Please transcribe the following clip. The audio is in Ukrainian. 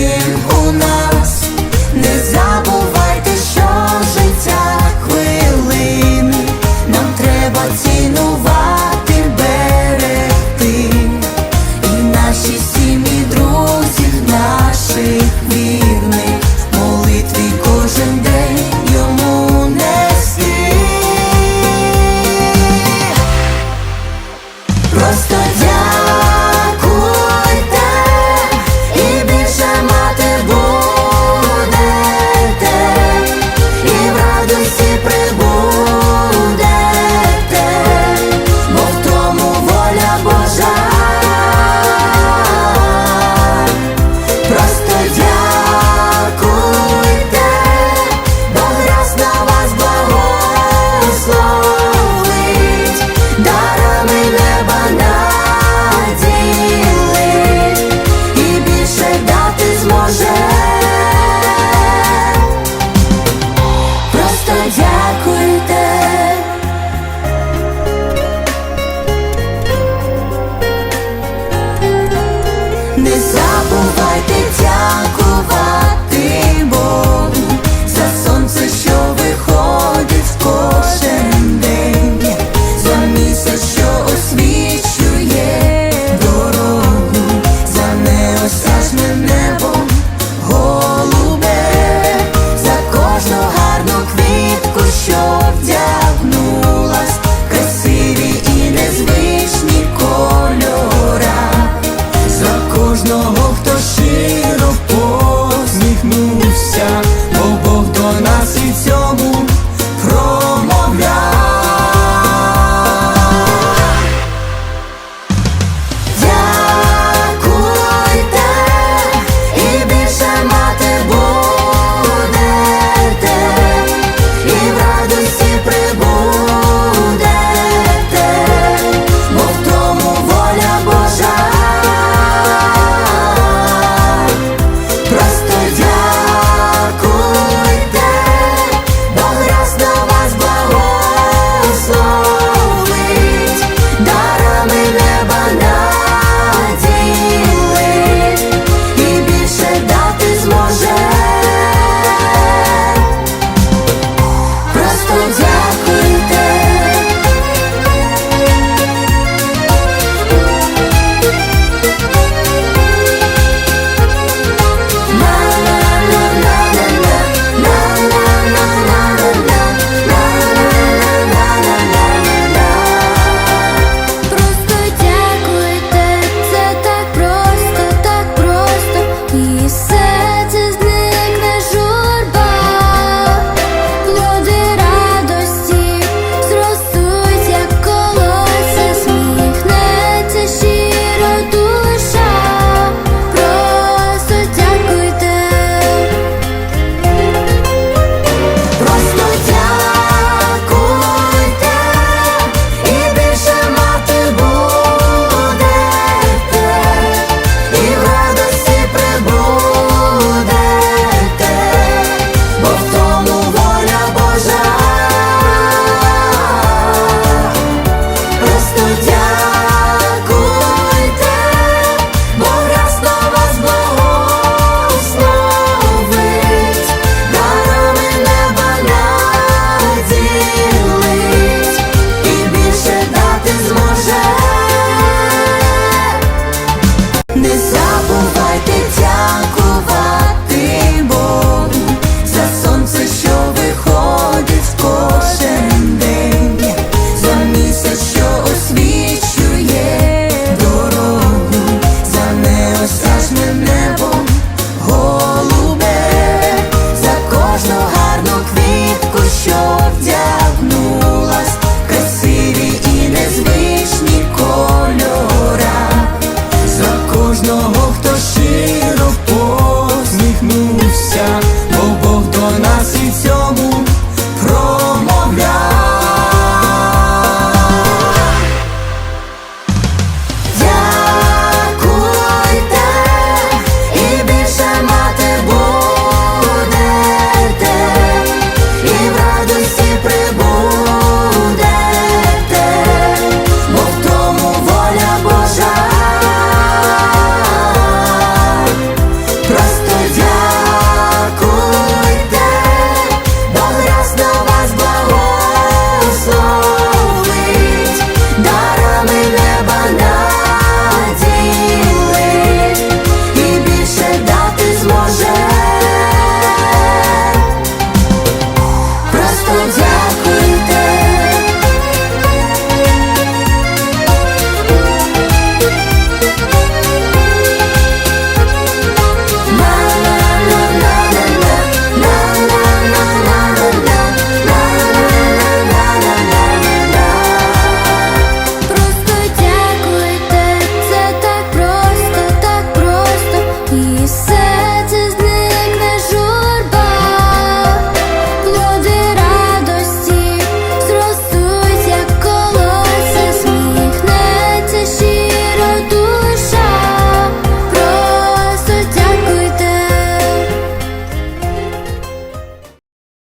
всім у нас, не забувайте, що життя хвилин, нам треба цінувати, берегти. І наші сім'ї, друзів, наших вірних, молитві кожен день йому нести. Просто